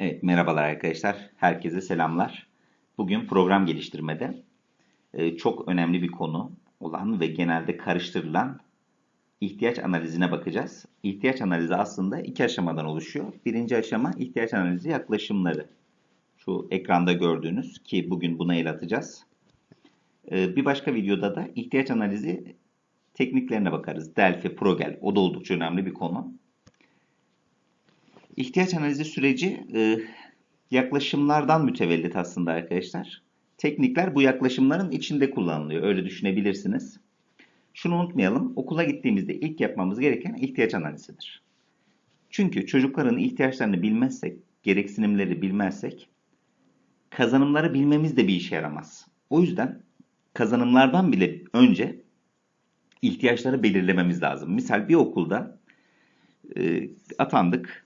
Evet, merhabalar arkadaşlar. Herkese selamlar. Bugün program geliştirmede e, çok önemli bir konu olan ve genelde karıştırılan ihtiyaç analizine bakacağız. İhtiyaç analizi aslında iki aşamadan oluşuyor. Birinci aşama ihtiyaç analizi yaklaşımları. Şu ekranda gördüğünüz ki bugün buna el atacağız. E, bir başka videoda da ihtiyaç analizi tekniklerine bakarız. Delphi, Progel. O da oldukça önemli bir konu. İhtiyaç analizi süreci e, yaklaşımlardan mütevellit aslında arkadaşlar. Teknikler bu yaklaşımların içinde kullanılıyor. Öyle düşünebilirsiniz. Şunu unutmayalım. Okula gittiğimizde ilk yapmamız gereken ihtiyaç analizidir. Çünkü çocukların ihtiyaçlarını bilmezsek, gereksinimleri bilmezsek kazanımları bilmemiz de bir işe yaramaz. O yüzden kazanımlardan bile önce ihtiyaçları belirlememiz lazım. Misal bir okulda e, atandık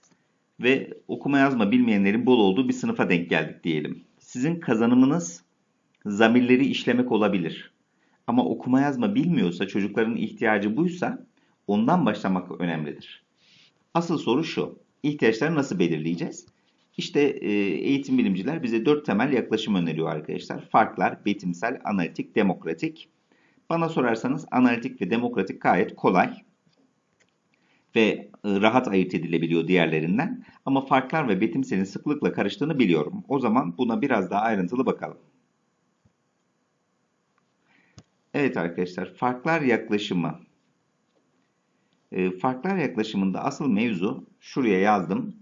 ve okuma yazma bilmeyenlerin bol olduğu bir sınıfa denk geldik diyelim. Sizin kazanımınız zamirleri işlemek olabilir. Ama okuma yazma bilmiyorsa, çocukların ihtiyacı buysa ondan başlamak önemlidir. Asıl soru şu. İhtiyaçları nasıl belirleyeceğiz? İşte e, eğitim bilimciler bize dört temel yaklaşım öneriyor arkadaşlar. Farklar, betimsel, analitik, demokratik. Bana sorarsanız analitik ve demokratik gayet kolay ve e, rahat ayırt edilebiliyor diğerlerinden. Ama farklar ve betimselin sıklıkla karıştığını biliyorum. O zaman buna biraz daha ayrıntılı bakalım. Evet arkadaşlar, farklar yaklaşımı. E, farklar yaklaşımında asıl mevzu, şuraya yazdım.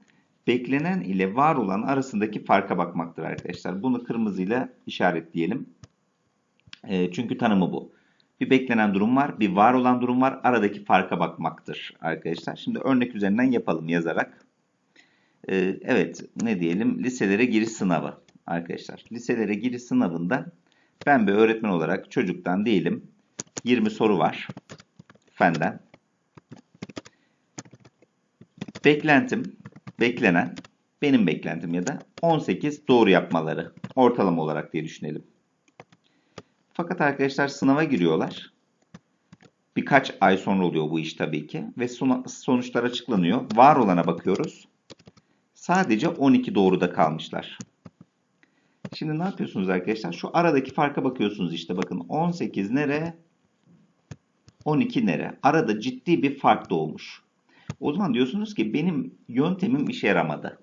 Beklenen ile var olan arasındaki farka bakmaktır arkadaşlar. Bunu kırmızıyla işaretleyelim. E, çünkü tanımı bu. Bir beklenen durum var, bir var olan durum var. Aradaki farka bakmaktır arkadaşlar. Şimdi örnek üzerinden yapalım yazarak. Ee, evet, ne diyelim? Liselere giriş sınavı arkadaşlar. Liselere giriş sınavında ben bir öğretmen olarak çocuktan diyelim 20 soru var fenden. Beklentim, beklenen, benim beklentim ya da 18 doğru yapmaları ortalama olarak diye düşünelim. Fakat arkadaşlar sınava giriyorlar. Birkaç ay sonra oluyor bu iş tabii ki. Ve sonuçlar açıklanıyor. Var olana bakıyoruz. Sadece 12 doğruda kalmışlar. Şimdi ne yapıyorsunuz arkadaşlar? Şu aradaki farka bakıyorsunuz işte bakın. 18 nere? 12 nere? Arada ciddi bir fark doğmuş. O zaman diyorsunuz ki benim yöntemim işe yaramadı.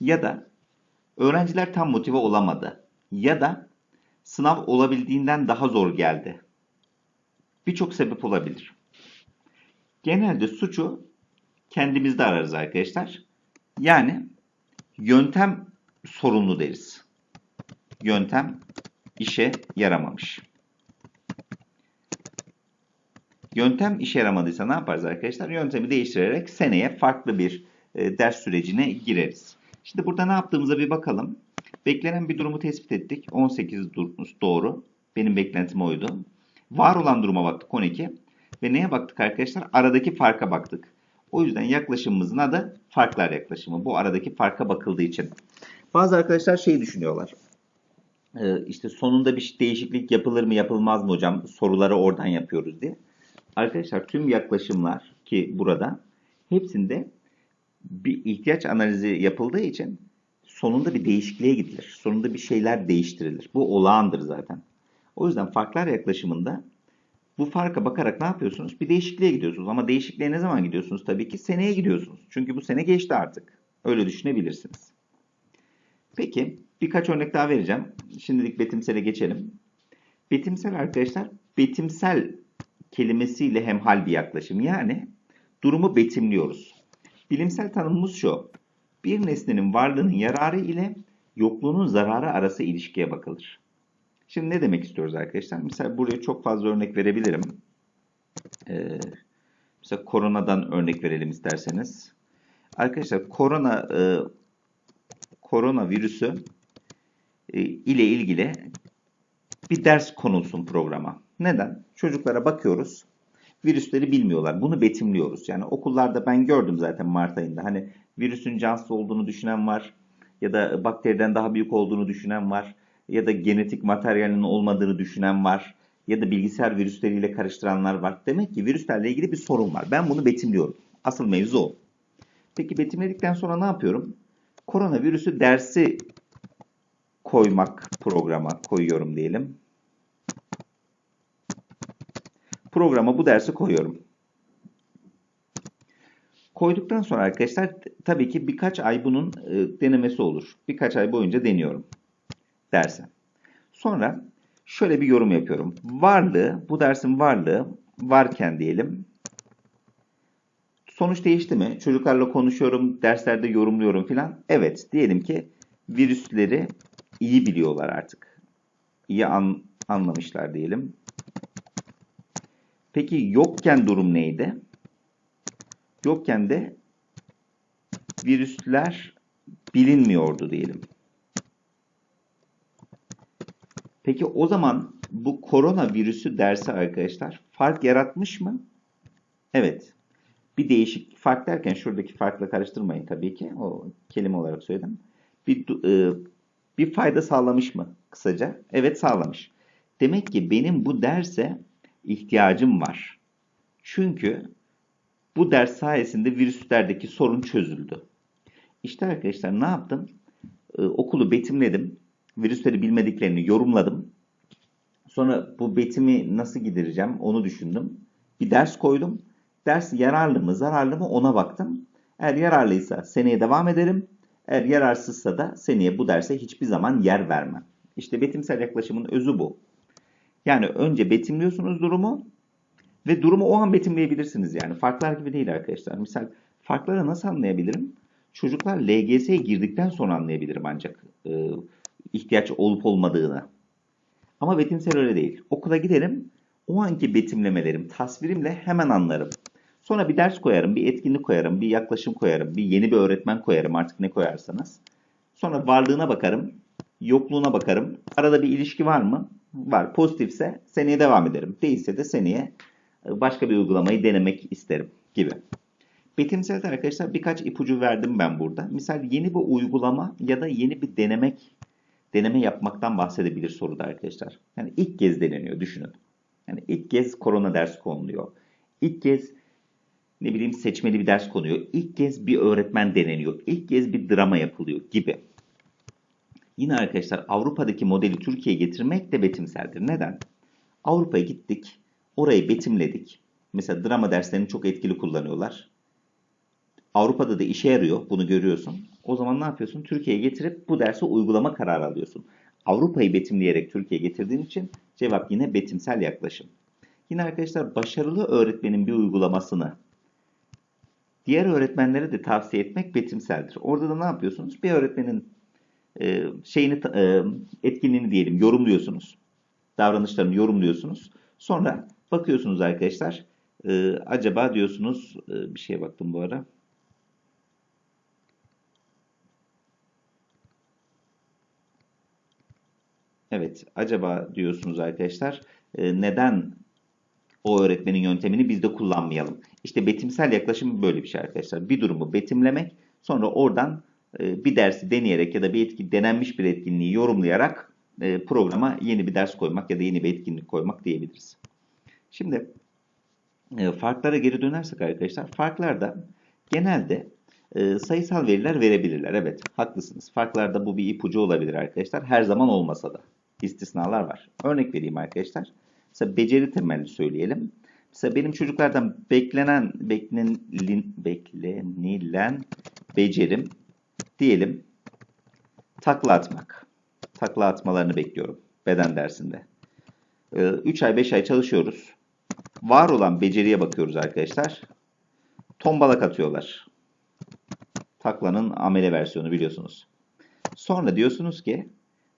Ya da öğrenciler tam motive olamadı. Ya da sınav olabildiğinden daha zor geldi. Birçok sebep olabilir. Genelde suçu kendimizde ararız arkadaşlar. Yani yöntem sorunlu deriz. Yöntem işe yaramamış. Yöntem işe yaramadıysa ne yaparız arkadaşlar? Yöntemi değiştirerek seneye farklı bir e, ders sürecine gireriz. Şimdi burada ne yaptığımıza bir bakalım. Beklenen bir durumu tespit ettik. 18 doğru. Benim beklentim oydu. Var olan duruma baktık 12. Ve neye baktık arkadaşlar? Aradaki farka baktık. O yüzden yaklaşımımızın adı farklar yaklaşımı. Bu aradaki farka bakıldığı için. Bazı arkadaşlar şey düşünüyorlar. Ee, işte sonunda bir değişiklik yapılır mı yapılmaz mı hocam? Soruları oradan yapıyoruz diye. Arkadaşlar tüm yaklaşımlar ki burada hepsinde bir ihtiyaç analizi yapıldığı için sonunda bir değişikliğe gidilir. Sonunda bir şeyler değiştirilir. Bu olağandır zaten. O yüzden farklar yaklaşımında bu farka bakarak ne yapıyorsunuz? Bir değişikliğe gidiyorsunuz. Ama değişikliğe ne zaman gidiyorsunuz? Tabii ki seneye gidiyorsunuz. Çünkü bu sene geçti artık. Öyle düşünebilirsiniz. Peki birkaç örnek daha vereceğim. Şimdilik betimsele geçelim. Betimsel arkadaşlar betimsel kelimesiyle hemhal bir yaklaşım. Yani durumu betimliyoruz. Bilimsel tanımımız şu bir nesnenin varlığının yararı ile yokluğunun zararı arası ilişkiye bakılır. Şimdi ne demek istiyoruz arkadaşlar? Mesela buraya çok fazla örnek verebilirim. Ee, mesela koronadan örnek verelim isterseniz. Arkadaşlar korona e, korona virüsü e, ile ilgili bir ders konulsun programa. Neden? Çocuklara bakıyoruz. Virüsleri bilmiyorlar. Bunu betimliyoruz. Yani okullarda ben gördüm zaten Mart ayında. Hani virüsün cansız olduğunu düşünen var ya da bakteriden daha büyük olduğunu düşünen var ya da genetik materyalinin olmadığını düşünen var ya da bilgisayar virüsleriyle karıştıranlar var. Demek ki virüslerle ilgili bir sorun var. Ben bunu betimliyorum. Asıl mevzu o. Peki betimledikten sonra ne yapıyorum? Koronavirüsü dersi koymak programa koyuyorum diyelim. Programa bu dersi koyuyorum. Koyduktan sonra arkadaşlar tabii ki birkaç ay bunun e, denemesi olur. Birkaç ay boyunca deniyorum derse. Sonra şöyle bir yorum yapıyorum. Varlığı, bu dersin varlığı varken diyelim. Sonuç değişti mi? Çocuklarla konuşuyorum, derslerde yorumluyorum filan. Evet, diyelim ki virüsleri iyi biliyorlar artık. İyi an, anlamışlar diyelim. Peki yokken durum neydi? Yokken de virüsler bilinmiyordu diyelim. Peki o zaman bu koronavirüsü dersi arkadaşlar fark yaratmış mı? Evet. Bir değişik fark derken şuradaki farkla karıştırmayın tabii ki. O kelime olarak söyledim. Bir, e, bir fayda sağlamış mı kısaca? Evet sağlamış. Demek ki benim bu derse ihtiyacım var. Çünkü bu ders sayesinde virüslerdeki sorun çözüldü. İşte arkadaşlar ne yaptım? Ee, okulu betimledim. Virüsleri bilmediklerini yorumladım. Sonra bu betimi nasıl gidereceğim onu düşündüm. Bir ders koydum. Ders yararlı mı zararlı mı ona baktım. Eğer yararlıysa seneye devam ederim. Eğer yararsızsa da seneye bu derse hiçbir zaman yer vermem. İşte betimsel yaklaşımın özü bu. Yani önce betimliyorsunuz durumu ve durumu o an betimleyebilirsiniz yani. Farklar gibi değil arkadaşlar. Misal farkları nasıl anlayabilirim? Çocuklar LGS'ye girdikten sonra anlayabilirim ancak e, ihtiyaç olup olmadığını. Ama betimsel öyle değil. Okula giderim, o anki betimlemelerim, tasvirimle hemen anlarım. Sonra bir ders koyarım, bir etkinlik koyarım, bir yaklaşım koyarım, bir yeni bir öğretmen koyarım artık ne koyarsanız. Sonra varlığına bakarım, yokluğuna bakarım. Arada bir ilişki var mı? Var. Pozitifse seneye devam ederim. Değilse de seneye başka bir uygulamayı denemek isterim gibi. Betimselde arkadaşlar birkaç ipucu verdim ben burada. Misal yeni bir uygulama ya da yeni bir denemek deneme yapmaktan bahsedebilir soruda arkadaşlar. Yani ilk kez deneniyor düşünün. Yani ilk kez korona ders konuluyor. İlk kez ne bileyim seçmeli bir ders konuyor. İlk kez bir öğretmen deneniyor. İlk kez bir drama yapılıyor gibi. Yine arkadaşlar Avrupa'daki modeli Türkiye'ye getirmek de betimseldir. Neden? Avrupa'ya gittik. Orayı betimledik. Mesela drama derslerini çok etkili kullanıyorlar. Avrupa'da da işe yarıyor. Bunu görüyorsun. O zaman ne yapıyorsun? Türkiye'ye getirip bu dersi uygulama kararı alıyorsun. Avrupa'yı betimleyerek Türkiye'ye getirdiğin için cevap yine betimsel yaklaşım. Yine arkadaşlar başarılı öğretmenin bir uygulamasını diğer öğretmenlere de tavsiye etmek betimseldir. Orada da ne yapıyorsunuz? Bir öğretmenin e, şeyini e, etkinliğini diyelim yorumluyorsunuz. Davranışlarını yorumluyorsunuz. Sonra bakıyorsunuz arkadaşlar. E, acaba diyorsunuz bir şeye baktım bu ara. Evet, acaba diyorsunuz arkadaşlar neden o öğretmenin yöntemini biz de kullanmayalım? İşte betimsel yaklaşım böyle bir şey arkadaşlar. Bir durumu betimlemek, sonra oradan bir dersi deneyerek ya da bir etki denenmiş bir etkinliği yorumlayarak programa yeni bir ders koymak ya da yeni bir etkinlik koymak diyebiliriz. Şimdi farklara geri dönersek arkadaşlar, farklarda genelde sayısal veriler verebilirler. Evet, haklısınız. Farklarda bu bir ipucu olabilir arkadaşlar. Her zaman olmasa da istisnalar var. Örnek vereyim arkadaşlar. Mesela beceri temelli söyleyelim. Mesela benim çocuklardan beklenen beklenen beklenilen becerim diyelim takla atmak. Takla atmalarını bekliyorum beden dersinde. 3 ay 5 ay çalışıyoruz. Var olan beceriye bakıyoruz arkadaşlar. Tombalak atıyorlar. Taklanın amele versiyonu biliyorsunuz. Sonra diyorsunuz ki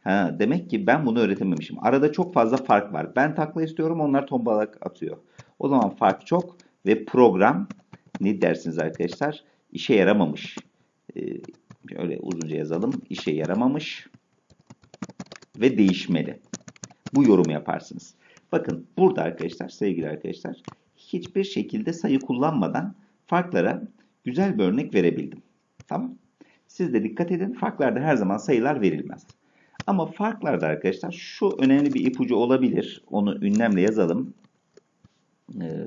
Ha, demek ki ben bunu öğretememişim. Arada çok fazla fark var. Ben takla istiyorum, onlar tombalak atıyor. O zaman fark çok ve program ne dersiniz arkadaşlar? İşe yaramamış. Ee, öyle uzunca yazalım. İşe yaramamış ve değişmeli. Bu yorumu yaparsınız. Bakın burada arkadaşlar, sevgili arkadaşlar, hiçbir şekilde sayı kullanmadan farklara güzel bir örnek verebildim. Tamam. Siz de dikkat edin. Farklarda her zaman sayılar verilmez. Ama farklarda arkadaşlar şu önemli bir ipucu olabilir. Onu ünlemle yazalım. Ee,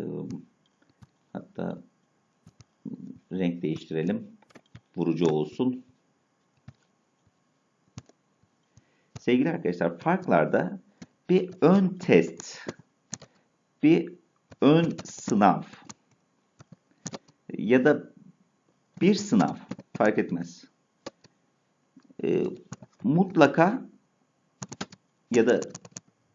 hatta renk değiştirelim. Vurucu olsun. Sevgili arkadaşlar farklarda bir ön test, bir ön sınav ya da bir sınav fark etmez. Ee, mutlaka ya da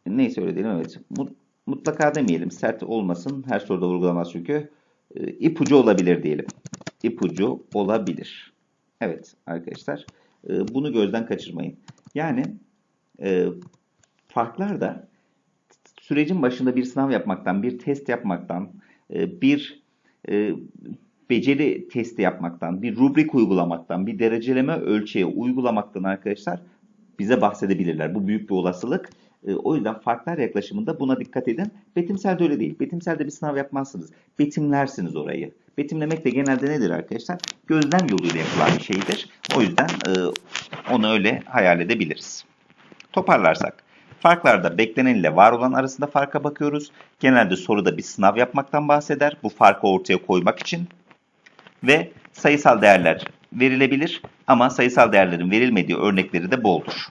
neyse öyle diyelim evet. Mut- Mutlaka demeyelim sert olmasın. Her soruda vurgulamaz çünkü. Ee, ipucu olabilir diyelim. İpucu olabilir. Evet arkadaşlar. e, Bunu gözden kaçırmayın. Yani e, farklar da sürecin başında bir sınav yapmaktan, bir test yapmaktan, e, bir e, beceri testi yapmaktan, bir rubrik uygulamaktan, bir dereceleme ölçeği uygulamaktan arkadaşlar bize bahsedebilirler. Bu büyük bir olasılık. O yüzden farklar yaklaşımında buna dikkat edin. Betimselde öyle değil. Betimselde bir sınav yapmazsınız. Betimlersiniz orayı. Betimlemek de genelde nedir arkadaşlar? Gözlem yoluyla yapılan bir şeydir. O yüzden onu öyle hayal edebiliriz. Toparlarsak. Farklarda beklenen ile var olan arasında farka bakıyoruz. Genelde soruda bir sınav yapmaktan bahseder. Bu farkı ortaya koymak için. Ve sayısal değerler verilebilir ama sayısal değerlerin verilmediği örnekleri de boldur.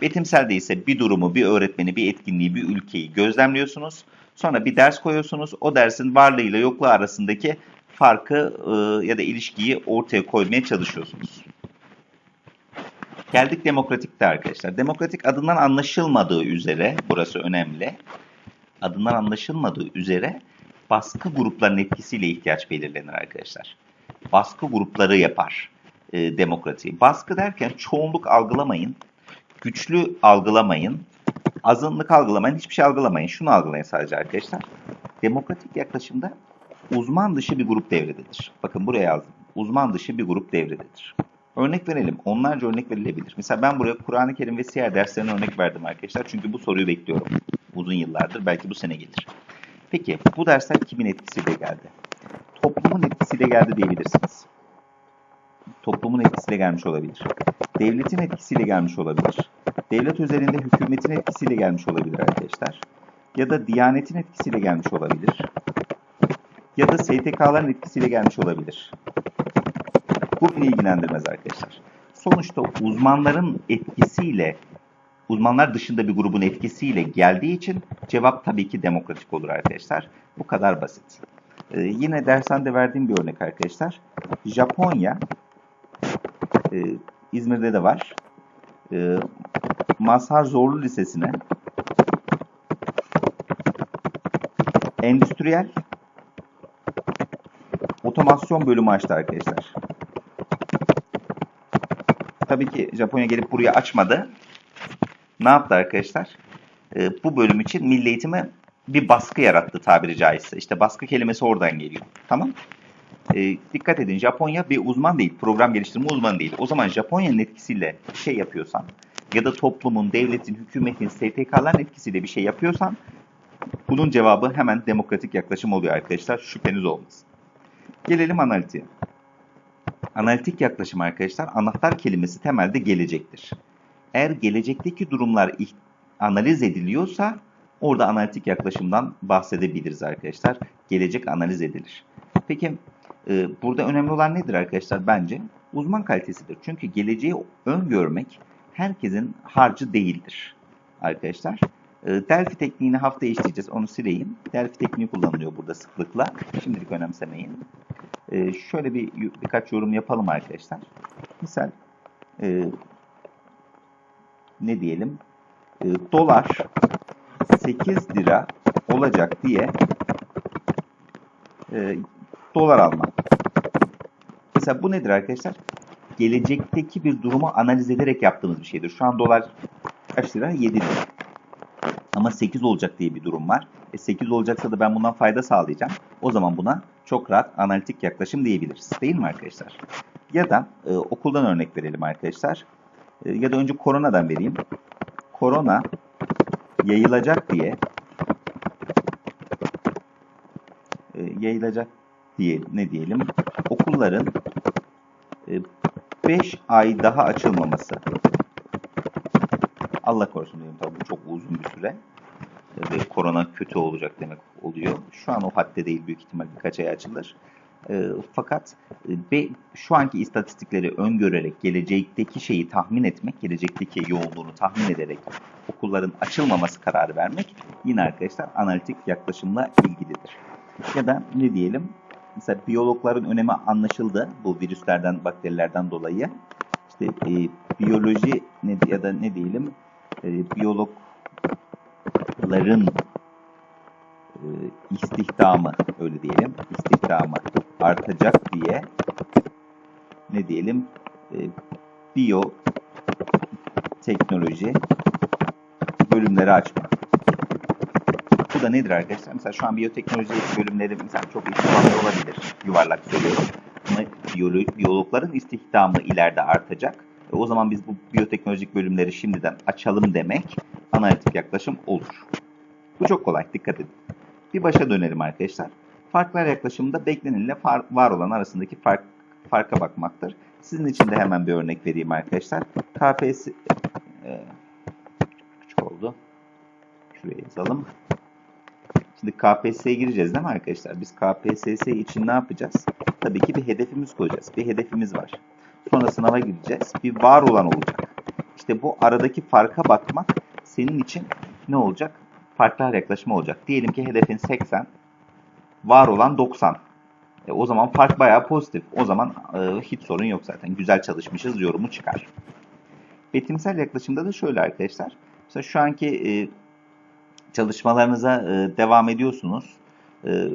Betimselde ise bir durumu, bir öğretmeni, bir etkinliği, bir ülkeyi gözlemliyorsunuz. Sonra bir ders koyuyorsunuz. O dersin varlığıyla yokluğu arasındaki farkı e, ya da ilişkiyi ortaya koymaya çalışıyorsunuz. Geldik demokratikte arkadaşlar. Demokratik adından anlaşılmadığı üzere, burası önemli. Adından anlaşılmadığı üzere baskı gruplarının etkisiyle ihtiyaç belirlenir arkadaşlar. Baskı grupları yapar e, demokratiği. Baskı derken çoğunluk algılamayın, güçlü algılamayın, azınlık algılamayın, hiçbir şey algılamayın. Şunu algılayın sadece arkadaşlar. Demokratik yaklaşımda uzman dışı bir grup devrededir. Bakın buraya yazdım. Uzman dışı bir grup devrededir. Örnek verelim. Onlarca örnek verilebilir. Mesela ben buraya Kur'an-ı Kerim ve siyer derslerine örnek verdim arkadaşlar. Çünkü bu soruyu bekliyorum. Uzun yıllardır. Belki bu sene gelir. Peki bu dersler kimin etkisiyle geldi? Toplumun etkisiyle geldi diyebilirsiniz. Toplumun etkisiyle gelmiş olabilir. Devletin etkisiyle gelmiş olabilir. Devlet üzerinde hükümetin etkisiyle gelmiş olabilir arkadaşlar. Ya da Diyanetin etkisiyle gelmiş olabilir. Ya da STK'ların etkisiyle gelmiş olabilir. Bu beni ilgilendirmez arkadaşlar. Sonuçta uzmanların etkisiyle, uzmanlar dışında bir grubun etkisiyle geldiği için cevap tabii ki demokratik olur arkadaşlar. Bu kadar basit. Ee, yine dershanede verdiğim bir örnek arkadaşlar. Japonya, e, İzmir'de de var. E, Mazhar Zorlu Lisesi'ne endüstriyel otomasyon bölümü açtı arkadaşlar. Tabii ki Japonya gelip buraya açmadı. Ne yaptı arkadaşlar? Ee, bu bölüm için milli eğitime bir baskı yarattı tabiri caizse. İşte baskı kelimesi oradan geliyor. Tamam. Ee, dikkat edin Japonya bir uzman değil. Program geliştirme uzmanı değil. O zaman Japonya'nın etkisiyle şey yapıyorsan ya da toplumun, devletin, hükümetin, STK'ların etkisiyle bir şey yapıyorsan bunun cevabı hemen demokratik yaklaşım oluyor arkadaşlar. Şüpheniz olmasın. Gelelim analitiğe. Analitik yaklaşım arkadaşlar anahtar kelimesi temelde gelecektir. Eğer gelecekteki durumlar analiz ediliyorsa orada analitik yaklaşımdan bahsedebiliriz arkadaşlar. Gelecek analiz edilir. Peki e, burada önemli olan nedir arkadaşlar? Bence uzman kalitesidir. Çünkü geleceği öngörmek herkesin harcı değildir arkadaşlar. E, Delphi tekniğini haftaya işleyeceğiz. Onu sileyim. Delphi tekniği kullanılıyor burada sıklıkla. Şimdilik önemsemeyin. E, şöyle bir birkaç yorum yapalım arkadaşlar. Misal e, ne diyelim? E, dolar 8 lira olacak diye e, dolar almak. Mesela bu nedir arkadaşlar? Gelecekteki bir durumu analiz ederek yaptığımız bir şeydir. Şu an dolar kaç lira? 7 lira. Ama 8 olacak diye bir durum var. E 8 olacaksa da ben bundan fayda sağlayacağım. O zaman buna çok rahat analitik yaklaşım diyebiliriz. Değil mi arkadaşlar? Ya da e, okuldan örnek verelim arkadaşlar. E, ya da önce koronadan vereyim. Korona yayılacak diye e, yayılacak diye ne diyelim? Okulların 5 ay daha açılmaması. Allah korusun diyelim tabii bu çok uzun bir süre. Ve korona kötü olacak demek oluyor. Şu an o hadde değil büyük ihtimal birkaç ay açılır. E, fakat e, şu anki istatistikleri öngörerek, gelecekteki şeyi tahmin etmek, gelecekteki yoğunluğunu tahmin ederek okulların açılmaması kararı vermek yine arkadaşlar analitik yaklaşımla ilgilidir. Ya da ne diyelim? Mesela biyologların önemi anlaşıldı bu virüslerden, bakterilerden dolayı. İşte e, biyoloji ne ya da ne diyelim? E, biyologların e, istihdamı öyle diyelim istihdamı artacak diye ne diyelim e, biyo teknoloji bölümleri açmak. Bu da nedir arkadaşlar? Mesela şu an biyoteknoloji bölümleri mesela çok istihdamlı olabilir. Yuvarlak söylüyorum. Ama biyolo- biyologların istihdamı ileride artacak. O zaman biz bu biyoteknolojik bölümleri şimdiden açalım demek analitik yaklaşım olur. Bu çok kolay. Dikkat edin. Bir başa dönelim arkadaşlar. Farklar yaklaşımında beklenenle var olan arasındaki fark, farka bakmaktır. Sizin için de hemen bir örnek vereyim arkadaşlar. KPSS e, küçük oldu. Şuraya yazalım. Şimdi KPSS'ye gireceğiz değil mi arkadaşlar? Biz KPSS için ne yapacağız? Tabii ki bir hedefimiz koyacağız. Bir hedefimiz var. Sonra sınava gireceğiz. Bir var olan olacak. İşte bu aradaki farka bakmak senin için ne olacak? Farklar yaklaşımı olacak. Diyelim ki hedefin 80, var olan 90. E, o zaman fark bayağı pozitif. O zaman e, hiç sorun yok zaten. Güzel çalışmışız yorumu çıkar. Betimsel yaklaşımda da şöyle arkadaşlar. Mesela şu anki e, çalışmalarınıza e, devam ediyorsunuz. E,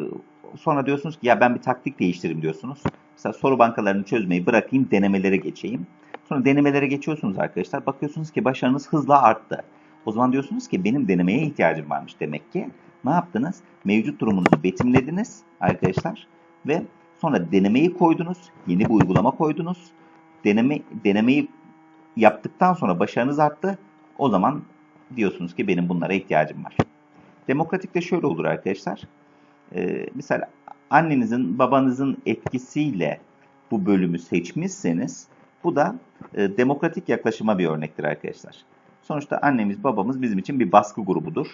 sonra diyorsunuz ki ya ben bir taktik değiştireyim diyorsunuz. Mesela soru bankalarını çözmeyi bırakayım denemelere geçeyim. Sonra denemelere geçiyorsunuz arkadaşlar. Bakıyorsunuz ki başarınız hızla arttı. O zaman diyorsunuz ki benim denemeye ihtiyacım varmış demek ki. Ne yaptınız? Mevcut durumunuzu betimlediniz arkadaşlar ve sonra denemeyi koydunuz. Yeni bir uygulama koydunuz. Deneme denemeyi yaptıktan sonra başarınız arttı. O zaman diyorsunuz ki benim bunlara ihtiyacım var. Demokratikte şöyle olur arkadaşlar. Ee, mesela annenizin, babanızın etkisiyle bu bölümü seçmişseniz bu da e, demokratik yaklaşıma bir örnektir arkadaşlar. Sonuçta annemiz, babamız bizim için bir baskı grubudur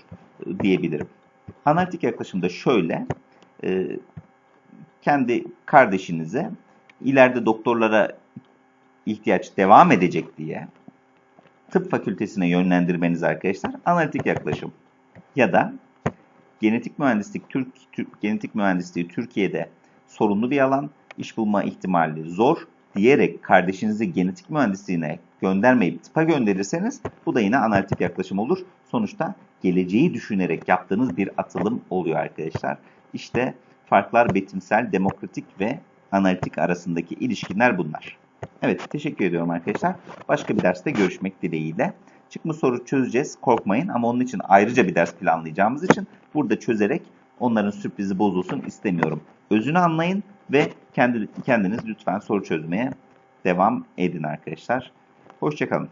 e, diyebilirim. Analitik yaklaşımda şöyle, e, kendi kardeşinize ileride doktorlara ihtiyaç devam edecek diye tıp fakültesine yönlendirmeniz arkadaşlar analitik yaklaşım. Ya da genetik mühendislik Türk, Türk genetik mühendisliği Türkiye'de sorunlu bir alan, iş bulma ihtimali zor diyerek kardeşinizi genetik mühendisliğine göndermeyip tıpa gönderirseniz bu da yine analitik yaklaşım olur. Sonuçta geleceği düşünerek yaptığınız bir atılım oluyor arkadaşlar. İşte farklar betimsel, demokratik ve analitik arasındaki ilişkiler bunlar. Evet teşekkür ediyorum arkadaşlar. Başka bir derste görüşmek dileğiyle. Çıkma soru çözeceğiz korkmayın ama onun için ayrıca bir ders planlayacağımız için burada çözerek onların sürprizi bozulsun istemiyorum. Özünü anlayın ve kendi, kendiniz lütfen soru çözmeye devam edin arkadaşlar. Hoşçakalın.